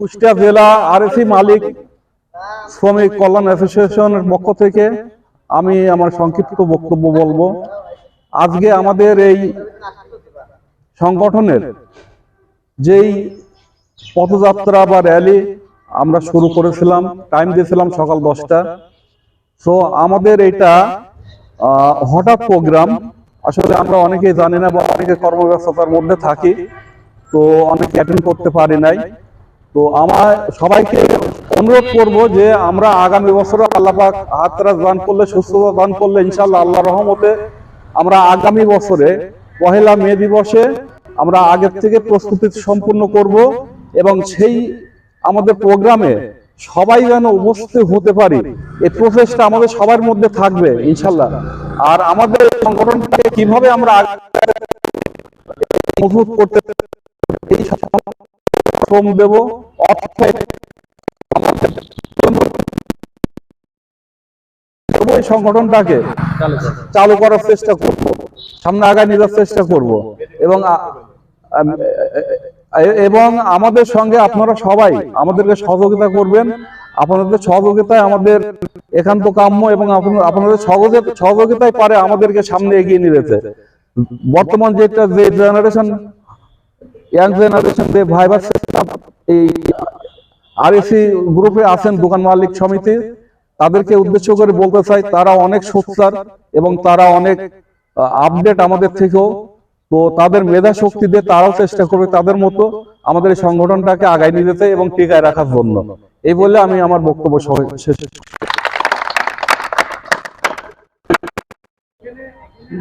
কুষ্টিয়া জেলা আরএসি মালিক শ্রমিক কল্যাণ অ্যাসোসিয়েশনের পক্ষ থেকে আমি আমার সংক্ষিপ্ত বক্তব্য বলব। আজকে আমাদের এই সংগঠনের যেই পথযাত্রা বা র্যালি আমরা শুরু করেছিলাম টাইম দিয়েছিলাম সকাল দশটা। তো আমাদের এটা হঠাৎ প্রোগ্রাম আসলে আমরা অনেকেই জানি না বা অনেকে কর্মব্যস্ততার মধ্যে থাকি, তো অনেকে অ্যাটেন্ড করতে পারি নাই। তো আমার সবাইকে অনুরোধ করব যে আমরা আগামী বছরে আল্লাহ পাক হাতরা দান করলে, সুস্থতা দান করলে ইনশাল্লাহ আল্লাহ রহমতে আমরা আগামী বছরে পহেলা মে দিবসে আমরা আগের থেকে প্রস্তুতি সম্পূর্ণ করব এবং সেই আমাদের প্রোগ্রামে সবাই যেন উপস্থিত হতে পারি। এই প্রসেসটা আমাদের সবার মধ্যে থাকবে ইনশাল্লাহ আর আমাদের সংগঠনটাকে কীভাবে আমরা করতে এই শ্রম দেব অর্থ আমাদের সংগঠনটাকে চালু করার চেষ্টা করব, সামনে আগায় যাওয়ার চেষ্টা করব। এবং এবং আমাদের সঙ্গে আপনারা সবাই আমাদেরকে সহযোগিতা করবেন। আপনাদের সহযোগিতায় আমাদের একান্ত কাম্য এবং আপনাদের সহযোগিতা সহযোগিতায় পারে আমাদেরকে সামনে এগিয়ে নিয়ে যেতে। বর্তমান যেটা যে জেনারেশন ইয়াং জেনারেশন ভাইবার এই আরএসি গ্রুপে আছেন দোকান মালিক সমিতি। তাদেরকে উদ্দেশ্য করে বলতে চাই, তারা অনেক সোচ্চার এবং তারা অনেক আপডেট আমাদের থেকেও। তো তাদের মেধা শক্তি দিয়ে তারাও চেষ্টা করবে তাদের মতো আমাদের সংগঠনটাকে আগায় নিয়ে যেতে এবং টিকায় রাখার জন্য। এই বলে আমি আমার বক্তব্য শেষ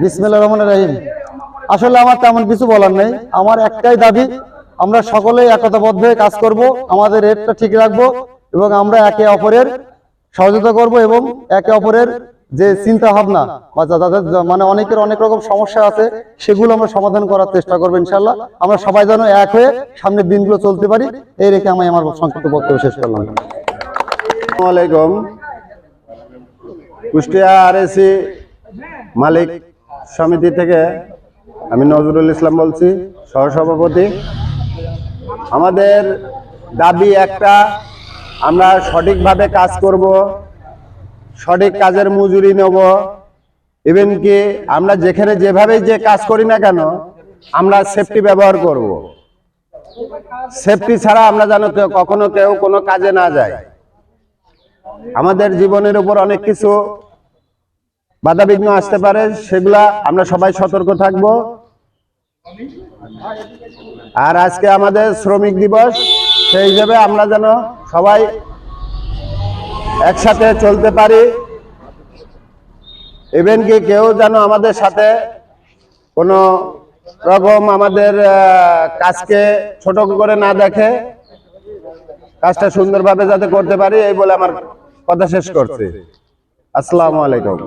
বিসমিল্লা রহমান রাহিম। আসলে আমার তেমন কিছু বলার নেই। আমার একটাই দাবি, আমরা সকলেই একতাবদ্ধ হয়ে কাজ করব, আমাদের রেটটা ঠিক রাখব এবং আমরা একে অপরের সহযোগিতা করব এবং একে অপরের যে চিন্তা ভাবনা বা যাদের মানে অনেকের অনেক রকম সমস্যা আছে, সেগুলো আমরা সমাধান করার চেষ্টা করব ইনশাল্লাহ আমরা সবাই যেন এক হয়ে সামনের দিনগুলো চলতে পারি, এই রেখে আমি আমার সংক্ষিপ্ত বক্তব্য শেষ করলাম। আলাইকুম। কুষ্টিয়া আরএসি মালিক সমিতি থেকে আমি নজরুল ইসলাম বলছি, সহসভাপতি। আমাদের দাবি একটা, আমরা সঠিকভাবে কাজ করব, সঠিক কাজের মজুরি নেব। ইভেন কি আমরা যেখানে যেভাবেই যে কাজ করি না কেন, আমরা সেফটি ব্যবহার করব। সেফটি ছাড়া আমরা যেন কেউ- কখনো কেউ কোনো কাজে না যায়। আমাদের জীবনের উপর অনেক কিছু বাধাবিঘ্ন আসতে পারে, সেগুলা আমরা সবাই সতর্ক থাকব। আর আজকে আমাদের শ্রমিক দিবস, সেই হিসেবে আমরা যেন সবাই একসাথে চলতে পারি। ইভেন কি কেউ যেন আমাদের সাথে কোনো রকম আমাদের কাজকে ছোট করে না দেখে, কাজটা সুন্দরভাবে যাতে করতে পারি, এই বলে আমার কথা শেষ করছি। আসসালামু আলাইকুম।